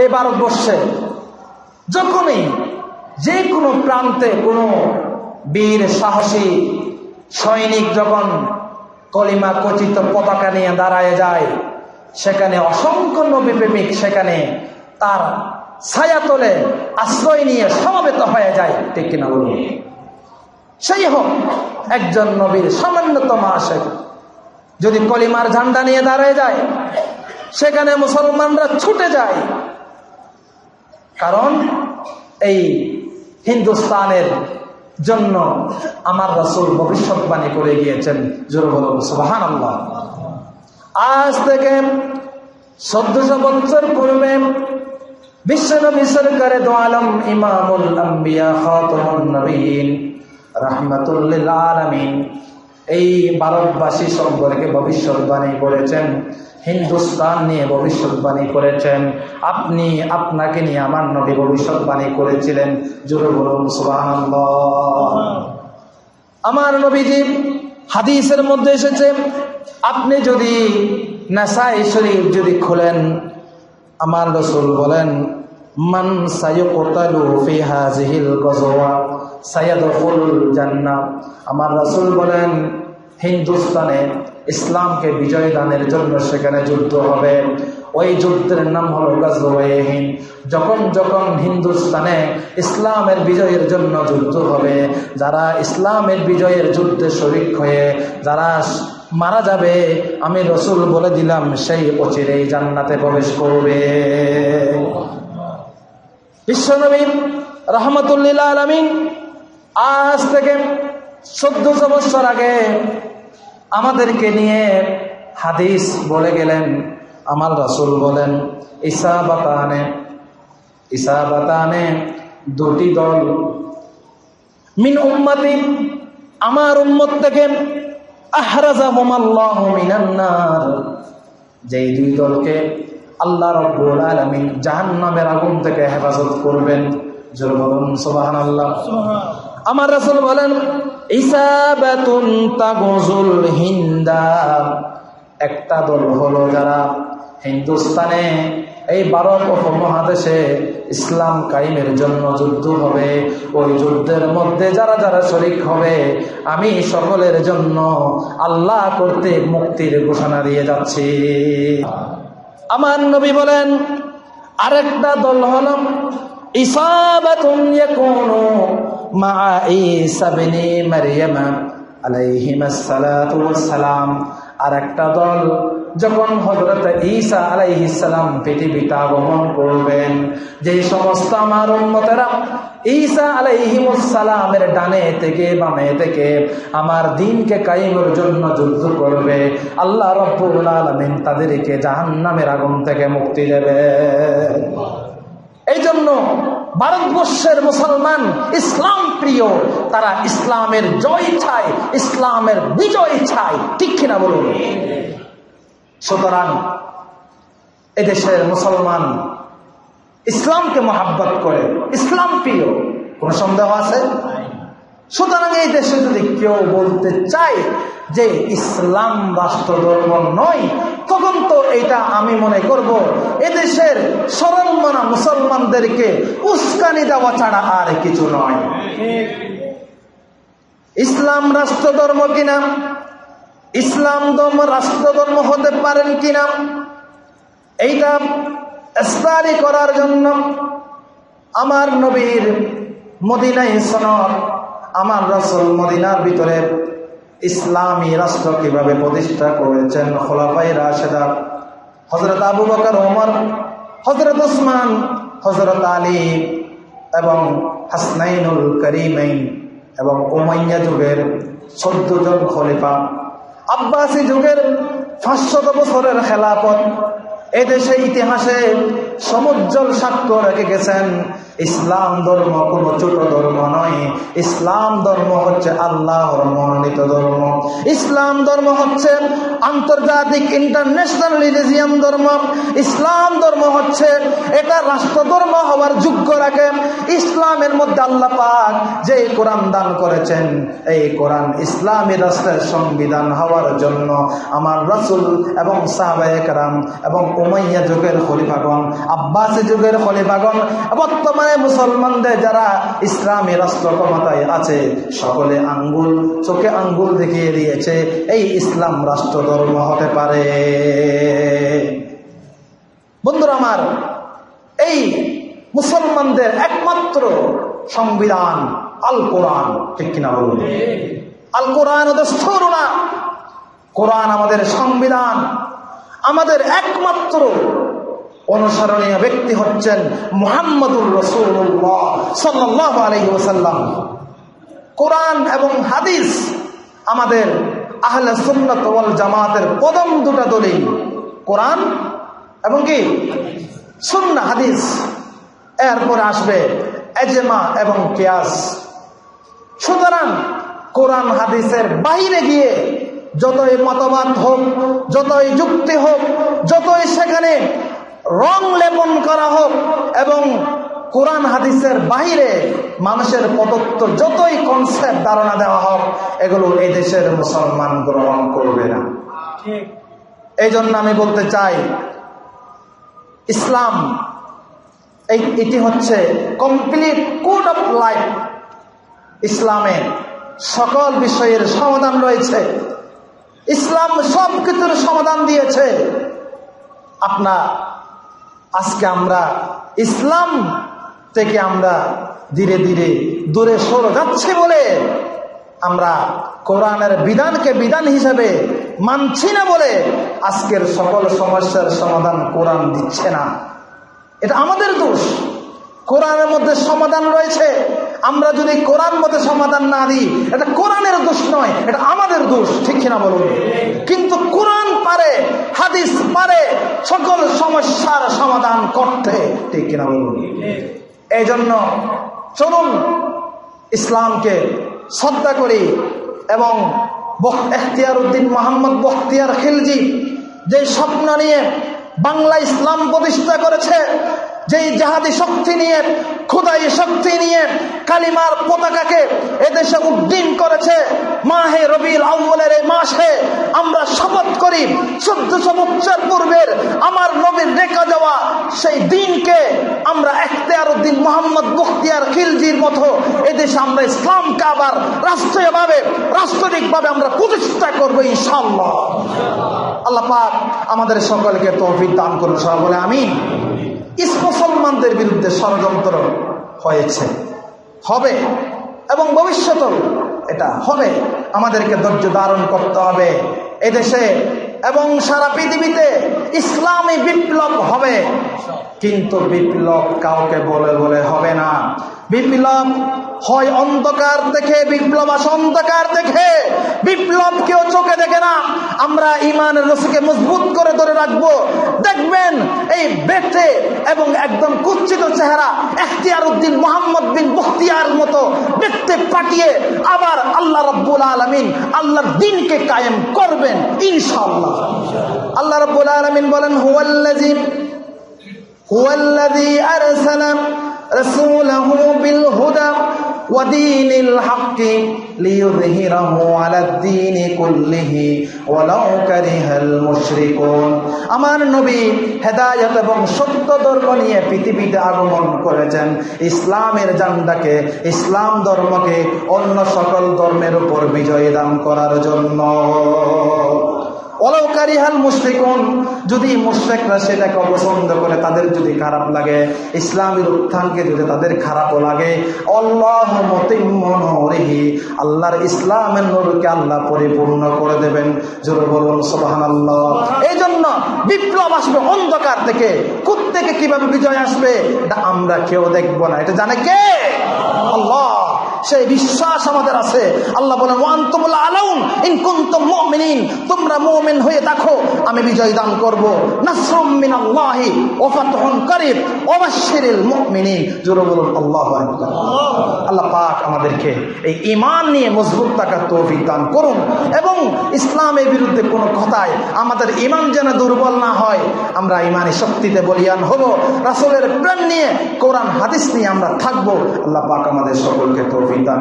এই ভারতবর্ষে যখনই যে কোনো প্রান্তে কোনো বীর, সাহসী, সৈনিক যখন কলিমা কচিত পতাকা নিয়ে দাঁড়ায় যায়, সেখানে অসংখ্য নবী প্রেমিক সেখানে তার ছায়া তোলে, আশ্রয় নিয়ে সমবেত হয়ে যায়, ঠিক কিনা বলুন? সেই হোক, একজন নবীর সামান্যতম আসে যদি কলিমার ঝান্ডা নিয়ে দাঁড়ায় যায়, সেখানে মুসলমানরা ছুটে যায় কারণ এই হিন্দুস্তানের জন্য আমার রাসুল ভবিষ্যৎবাণী করে গিয়েছেন। জোর বলুন সুবাহান আল্লাহ আজ থেকে চোদ্দশো বছর পূর্বে বিশ্বনবী সরকারে দো আলম ইমামুল আম্বিয়া খাতামুন নবীন রাহমাতুল্লিল আলামিন এই ভারতবাসী সম্পর্কে ভবিষ্যৎবাণী করেছেন। হিন্দুস্তান নিয়ে ভবিষ্যৎবাণী করেছেন। আপনি আপনাকে নিয়ে আমার নবী ভবিষ্যৎবাণী করেছিলেন। জোরে বলুন, সুবহানাল্লাহ। আমার নবীজি হাদিসের মধ্যে এসেছে, আপনি যদি নাসাই শরীফ যদি খুলেন, আমার রসুল বলেন, মান আমার রসুল বলেন, হিন্দুস্তানে ইসলামকে বিজয় দানের জন্য সেখানে যুদ্ধ হবে। ওই যুদ্ধের নাম হলো গাজওয়ায়ে হিন্দ যখন যখন হিন্দুস্তানে ইসলামের বিজয়ের জন্য যুদ্ধ হবে, যারা ইসলামের বিজয়ের যুদ্ধে শরিক হয়ে, যারা মারা যাবে, আমি রসুল বলে দিলাম, সেই অচিরেই জান্নাতে প্রবেশ করবে। বিশ্বনবী রহমতুল্লিল আলমিন আজ থেকে চোদ্দশো বছর আগে আমাদেরকে নিয়ে হাদিস বলে গেলেন আমার রসুল বলেন ঈসা বাতানে ঈসা বাতানে দুটি দল। মিন উম্মতি আমার উম্মত থেকে আহরাজাহুম আল্লাহ মিনান্নার যেই দুই দলকে আল্লাহ রব্বুল আলামিন জাহান্নামের আগুন থেকে হেফাজত করবেন। জোর বলুন সুবহানাল্লাহ। আমার রাসূল বলেন হিন্দা। একটা দল হলো যারা হিন্দুস্তানে এই ভারত উপমহাদেশে ইসলাম কায়েমের জন্য যুদ্ধ হবে। ওই যুদ্ধের মধ্যে যারা যারা শরিক হবে, আমি সকলের জন্য আল্লাহ করতে মুক্তির ঘোষণা দিয়ে যাচ্ছি। আমার নবী বলেন, আরেকটা দল হল ইসাবাতুন ইয়াকুনু মা ঈসা ইবনে মারইয়াম আলাইহিমাস সালাতু ওয়াস সালাম আর দল যখন হজরত ঈসা আলাইহিসালাম পৃথিবীতে আগমন করবেন যে সমস্ত আমার উন্মতেরা ঈসা আলাইহিমুসালামের ডানে থেকে বামে থেকে আমার দিনকে কায়েমের জন্য যুদ্ধ করবে, আল্লাহ রব্বুল আলমিন তাদেরকে জাহান্নামের আগুন থেকে মুক্তি দেবে এই জন্য ভারতবর্ষের মুসলমান ইসলাম প্রিয়, তারা ইসলামের জয় চায়, ইসলামের বিজয় চায়। ঠিক কিনা বলুন? সুতরাং এদেশের মুসলমান ইসলামকে মহাব্বত করে, ইসলাম প্রিয়, কোন সন্দেহ আছে? সুতরাং এই দেশে যদি কেউ বলতে চায় যে ইসলাম রাষ্ট্র ধর্ম নয় এটা আমি মনে করব। এদেশের সরলমনা মুসলমানদেরকে উস্কানি দেওয়া ছাড়া আর কিছু নয়। ইসলাম রাষ্ট্র ধর্ম কিনা? ইসলাম ধর্ম রাষ্ট্র ধর্ম হতে পারেন কিনা? এইটা স্টাডি করার জন্য আমার নবীর মদিনাই সনদ, আমার রসল মদিনার ভিতরে ইসলামী রাষ্ট্র কীভাবে প্রতিষ্ঠা করেছেন খোলাফাই রাশেদা? হজরত আবু বকর, ওমর হজরত ওসমান হজরত আলী এবং হাসনাইনুল করিমাইন এবং ওমাইয়া যুগের চোদ্দ জন খলিফা। আব্বাসী যুগের পাঁচশত বছরের খেলাপথ এদেশে ইতিহাসে সমুজ্জ্বল সাক্ষ্য রেখে গেছেন। ইসলাম ধর্ম কোনো ছোট ধর্ম নয়। ইসলাম ধর্ম হচ্ছে আল্লাহর মনোনীত ধর্ম। ইসলাম ধর্ম হচ্ছে আন্তর্জাতিক ইন্টারন্যাশনাল রিলিজিয়াম ধর্ম। ইসলাম ধর্ম হচ্ছে এটা রাষ্ট্র ধর্ম হওয়ার যোগ্য রাখে। ইসলামের মধ্যে আল্লাহ পাক যে কোরআন দান করেছেন, এই কোরআন ইসলামী রাষ্ট্রের সংবিধান হওয়ার জন্য আমার রসুল এবং সাহাবায়করাম এবং উমাইয়া যুগের খলিফাগণ আব্বাস যুগের খলিফাগণ, বর্তমানে মুসলমানদের যারা ইসলামী রাষ্ট্র ক্ষমতায় আছে, সকলে আঙ্গুল, চোখে আঙ্গুল দেখিয়ে দিয়েছে, এই ইসলাম রাষ্ট্র ধর্ম হতে পারে। বন্ধুরা আমার, এই মুসলমানদের একমাত্র সংবিধান আল কোরআন, ঠিক কিনা বলুন? আল কোরআন দস্তর না কোরআন আমাদের সংবিধান, আমাদের একমাত্র অনুসরণীয় ব্যক্তি হচ্ছেন মুহাম্মদুর রসুল্লাহ সাল্লাহ আলহি ওসাল্লাম কোরআন এবং হাদিস আমাদের আহলে সুন্নত ওয়াল জামাতের প্রথম দুটা দলিল। কোরআন এবং কি? সুন্না হাদিস। এরপরে আসবে এজমা এবং কেয়াস। সুতরাং কোরআন, হাদিসের বাইরে গিয়ে যতই মতবাদ হোক, যতই যুক্তি হোক, যতই সেখানে রং লেপন করা হোক এবং কোরআন হাদিসের বাইরে মানুষের প্রদত্ত যতই কনসেপ্ট ধারণা দেওয়া হোক এগুলো এই দেশের মুসলমান গ্রহণ করবে না। এই জন্য আমি বলতে চাই ইসলাম এই এটি হচ্ছে কমপ্লিট কোড অফ লাইফ ইসলামে সকল বিষয়ের সমাধান রয়েছে। ইসলাম সব কিছুর সমাধান দিয়েছে। আপনা আজকে আমরা ইসলাম থেকে আমরা ধীরে ধীরে দূরে সরে যাচ্ছি বলে আমরা কোরআনের বিধানকে বিধান হিসাবে মানছি না বলে আজকের সকল সমস্যার সমাধান কোরআন দিচ্ছে না। এটা আমাদের দোষ। কোরআনের মধ্যে সমাধান রয়েছে। আমরা যদি কোরআন মতে সমাধান না দিই, এটা কোরআনের দোষ নয়, এটা আমাদের দোষ, ঠিক কিনা বলুন? কিন্তু কোরআন পারে, হাদিস পারে, সকল সমস্যার সমাধান করতে, ঠিক কিনা বলুন? এই জন্য চলুন ইসলামকে শ্রদ্ধা করি এবং এখতিয়ার উদ্দিন মোহাম্মদ বখতিয়ার খিলজি যে স্বপ্ন নিয়ে বাংলা ইসলাম প্রতিষ্ঠা করেছে যেই জাহাদি শক্তি নিয়ে খুদাই শক্তি নিয়ে কালিমার পতাকাকে এদেশে উদ্দিন করেছে, মাহে রবিল আউ্বলের এই মাসে আমরা শপথ করি, চোদ্দশো বছর পূর্বের আমার নবীর রেখা যাওয়া সেই দিনকে আমরা এখতিয়ার উদ্দিন মোহাম্মদ মুখতিয়ার খিলজির মতো এদেশে আমরা ইসলামকে আবার রাষ্ট্রীয়ভাবে রাষ্ট্রিকভাবে আমরা প্রতিষ্ঠা করব ইনশাল্লাহ আল্লাহ পাক আমাদের সকলকে তৌফিক দান করুন সব বলে আমি ইস মুসলমানদের বিরুদ্ধে ষড়যন্ত্র হয়েছে। হবে এবং ভবিষ্যতেও এটা হবে। আমাদেরকে ধৈর্য ধারণ করতে হবে এদেশে এবং সারা পৃথিবীতে ইসলামী বিপ্লব হবে। কিন্তু বিপ্লব কাউকে বলে বলে হবে না। বিপ্লব হয় অন্ধকার দেখে, বিপ্লব আসে অন্ধকার দেখে। বিপ্লব কেউ চোখে দেখে না। আমরা ইমানের রসিকে মজবুত করে ধরে রাখব। দেখবেন এই বেটে এবং একদম কুচ্ছিত চেহারা এখতিয়ার উদ্দিন মোহাম্মদ বিন বখতিয়ার মতো দেখতে পাঠিয়ে আবার আল্লাহ রব্বুল আলমিন আল্লাহর দিনকে কায়েম করবেন ইনশাল্লাহ আল্লাহ রব্বুল আলমিন বলেন হুয়াল্লাজিম হুয়াল্লাজি আরসালাম رسوله بالهدى ودين الحق ليظهره على الدين كله ولو كره المشركون আমার নবী হেদায়ত এবং সত্য ধর্ম নিয়ে পৃথিবীতে আগমন করেছেন ইসলামের জান্ডাকে ইসলাম ধর্মকে অন্য সকল ধর্মের উপর বিজয় দান করার জন্য অলৌকারিহাল মুশরিকুন যদি মুশরিকরা সেটাকে অপছন্দ করে, তাদের যদি খারাপ লাগে, ইসলামের উত্থানকে যদি তাদের খারাপও লাগে, আল্লাহ মতিহি আল্লাহর ইসলামের নূরকে আল্লাহ পরিপূর্ণ করে দেবেন। জোরে বলুন সোবাহান আল্লাহ এই জন্য বিপ্লব আসবে অন্ধকার থেকে। কুত থেকে কীভাবে বিজয় আসবে, এটা আমরা কেউ দেখব না। এটা জানে কে? আল্লাহ। সেই বিশ্বাস আমাদের আছে। আল্লাহ বলেন ওয়ান্তমুল আলাউন, ইন কুনতুম মুমিনিন। তোমরা মুমিন হয়ে দেখো আমি বিজয় দান করব। নাসরুম মিনাল্লাহি ওয়া ফাতহুন করিব। ওয়াবাশশিরিল মুমিনিন। জোরে বলুন, আল্লাহু আকবার। আল্লাহ পাক আমাদেরকে এই ঈমান নিয়ে মজবুত থাকার তৌফিক দান করুন এবং ইসলামের বিরুদ্ধে কোনো কথায় আমাদের ঈমান যেন দুর্বল না হয়, আমরা ঈমানের শক্তিতে বলিয়ান হব। রাসূলের প্রেম নিয়ে কোরআন, হাদিস নিয়ে আমরা থাকব। আল্লাহ পাক আমাদের সকলকে তৌফিক দান